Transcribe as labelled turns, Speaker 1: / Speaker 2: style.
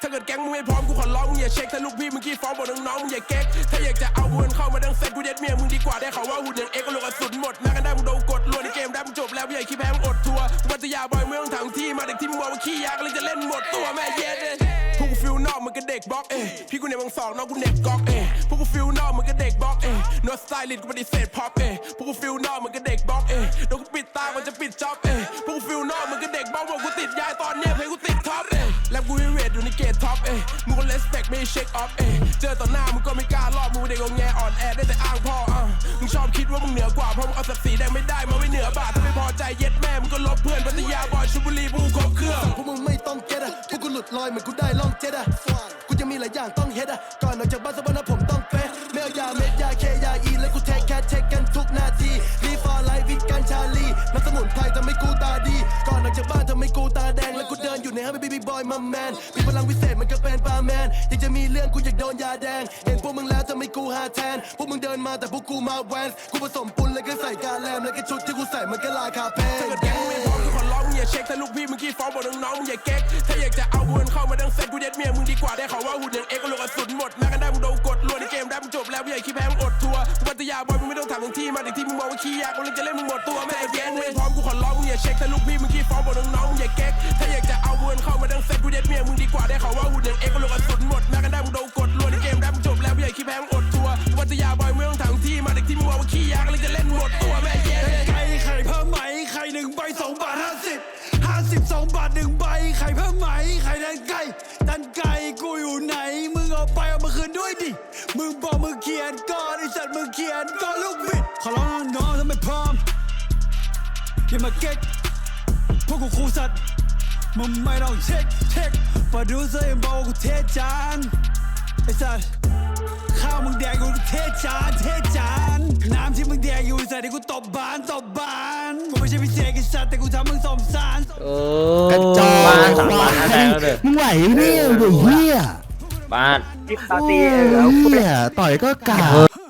Speaker 1: ถ้าเกิดแก๊งมึงไม่พร้อมกูขอร้องมึงอย่าเช็คถ้าลูกพี่มึงขี้ฟ้องบอกน้องๆมึงอย่าเก๊กถ้าอยากจะเอาเงินเข้ามาดังเซ็ตกูเด็ดเมียมึงดีกว่าได้ข่าวว่าหุ่นอย่างเอ็กก็ลงกระสุนหมดแม้กันได้มึงโดนกดลวนในเกมได้มึงจบแล้วพี่ใหญ่ขี้แพ้มึงอดทัวร์วัตยาบอยไม่ต้องถามที่มาเด็กที่มึงบอกว่าขี้ยากเลยจะเล่นหมดตัวแม่เย็ดเลยพวกกูฟิลนอกมึงก็เด็กบล็อกเอ้ยพี่กูเนี่ยมึงสองน้องกูเน็ตก๊อกเอ้ยพวกกูฟิลนอกมึงก็เด็กบล็อกเอ้ยโนสไตลิสต์กูปฏิเสธพ็อปเอ้ยพวกกูฟิลนอกมึงก็เด็กบล็อกเอ้ยเดี๋ยวกูปิดตามันจะปิดจ็อบเอ้ อฟเอ้มึงก็เลสเปกไม่เช็คออฟเอ้เจอต่อหน้ามึงก็ไม่กล้ารอบมึงเด็กงงแงอ่อนแอได้แต่อ้างพ่ออะมึงชอบคิดว่ามึงเหนือกว่าเพราะมึงเอาศักดิ์ศรีแดงไม่ได้มาไว้เหนือบาทถ้าไม่พอใจเย็ดแม่มึงก็ลบเพื่อนพัทยาบอยชุบุรีบูครบเครื่อง
Speaker 2: พวกมึงไม่ต้องเก็ตอะพวกกูหลุดลอยเหมือนกูได้ล่องเจ็ตอะกูจะมีหลายอย่างต้องเฮ็ดอะก่อนออกจากบ้านสะบัน ห้างเป็นบีบีบอยมาแมนมีพลังวิเศษมันก็เป็นปาแมนอยากจะมีเรื่องกูอยากโดนยาแดง เห็นพวกมึงแล้วทำให้กูหาแทน พวกมึงเดินมาแต่พวกกูมาแวนกูผสมปุนแล้วก็ใส่กาแลมแล้วก็ชุดที่กูใส่มันก็รายคาแพง
Speaker 1: ถ้าเกิดแก๊งมึงไม่พร้อมกูขอร้องมึงอย่าเช็คถ้าลูกพี่มึงขี้ฟ้องบอกน้องๆมึงอย่าเก๊กถ้าอยากจะเอาเงินเข้ามาดังเซ็ตกูเด็ดเมียมึงดีกว่าได้ข่าวว่าหุ่นอย่างเอ็กก็ลงกระสุนหมดแม้กันได้มึงโดนกดลวนในเกมได้มึงจบแล้วใหญ่ขี้แพ้มึงอดทัวร์วัตยาบอยมึงไม่ต้องถามถึงที่มาถึงที่มึงบอกว่าขี้ยากกูเลยจะเล่นมึงหมดตัวแม่แก๊งมึงไม่พร้อมกูขอร้องมึงอย่าเช็คถ้าลูกพี่มึงขี้ฟ้องบอกน้องๆมึงอย่าเก๊กถ้า
Speaker 3: เอาไปเอามาคืนด้วยดิ มึงบอกมึงเขียนก่อนไอสัตว์มึงเขียนก่อนลูกบิดขอร้องน้องๆถ้าไม่พร้อมอย่ามาเก๊กพวกกูครูสัตว์มึงไม่ต้องเช็คเช็คมาดูเซยังบอกว่ากูเทจานไอสัตว์ข้าวมึงแดกอยู่เทจานเทจานน้ำที่มึงแดกอยู่ใส่ที่กูตบบานตบบานกูไม่ใช่พิเศษกิสัตว์แต่กูทำมึงสมสาร
Speaker 4: โอ้
Speaker 5: กระจอก
Speaker 4: บ้านสามบ้านแทงแล้วเด้อ
Speaker 5: มึงไหวไหมเนี่ยเด็กเฮีย
Speaker 4: บ้าน
Speaker 5: โอ้ยเฮียต่อยก็กาด